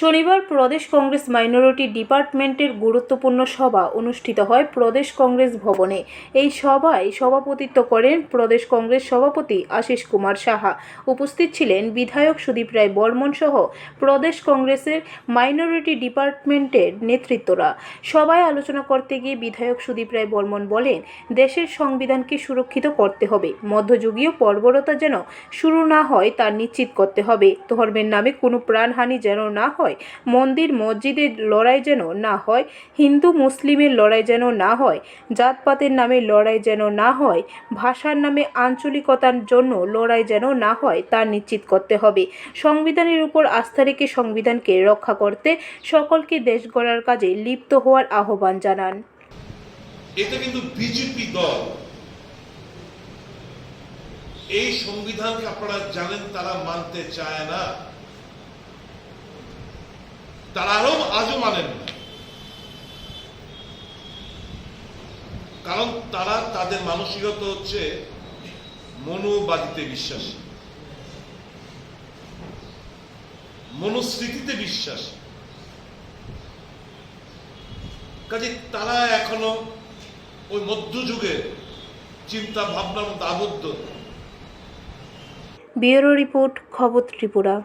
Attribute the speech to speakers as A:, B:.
A: শনিবার প্রদেশ কংগ্রেস মাইনরিটি ডিপার্টমেন্টের গুরুত্বপূর্ণ সভা অনুষ্ঠিত হয় প্রদেশ কংগ্রেস ভবনে। এই সভায় সভাপতিত্ব করেন প্রদেশ কংগ্রেস সভাপতি আশিস কুমার সাহা। উপস্থিত ছিলেন বিধায়ক সুদীপ রায় বর্মন সহ প্রদেশ কংগ্রেসের মাইনরিটি ডিপার্টমেন্টের নেতৃত্বরা। সভায় আলোচনা করতে গিয়ে বিধায়ক সুদীপ রায় বর্মন বলেন, দেশের সংবিধানকে সুরক্ষিত করতে হবে। মধ্যযুগীয় পর্বরতা যেন শুরু না হয় তা নিশ্চিত করতে হবে। ধর্মের নামে কোনো প্রাণহানি যেন না হয় মন্দির মসজিদের লড়াই যেন না হয়, হিন্দু মুসলিমের লড়াই যেন না হয়, জাতপাতের নামে লড়াই যেন না হয়, ভাষার নামে আঞ্চলিকতার জন্য লড়াই যেন না হয়, তা নিশ্চিত করতে হবে। সংবিধানের উপর আস্থা রেখে সংবিধানকে রক্ষা করতে সকলকে দেশ গড়ার কাজে লিপ্ত হওয়ার আহ্বান জানান।
B: এটা কিন্তু বিজেপি দল। এই সংবিধানকে আপনারা জানেন, তারা মানতে চায় না। তারা আরও আজও মানেন কারণ তারা, তাদের মানসিকতা হচ্ছে মনোবাদিতে বিশ্বাসী। মনুস্মৃতিতে বিশ্বাসী। কাজে তারা এখনও ওই মধ্যযুগে চিন্তা ভাবনার মধ্যে আবদ্ধ।
A: ব্যুরো রিপোর্ট, খবর ত্রিপুরা।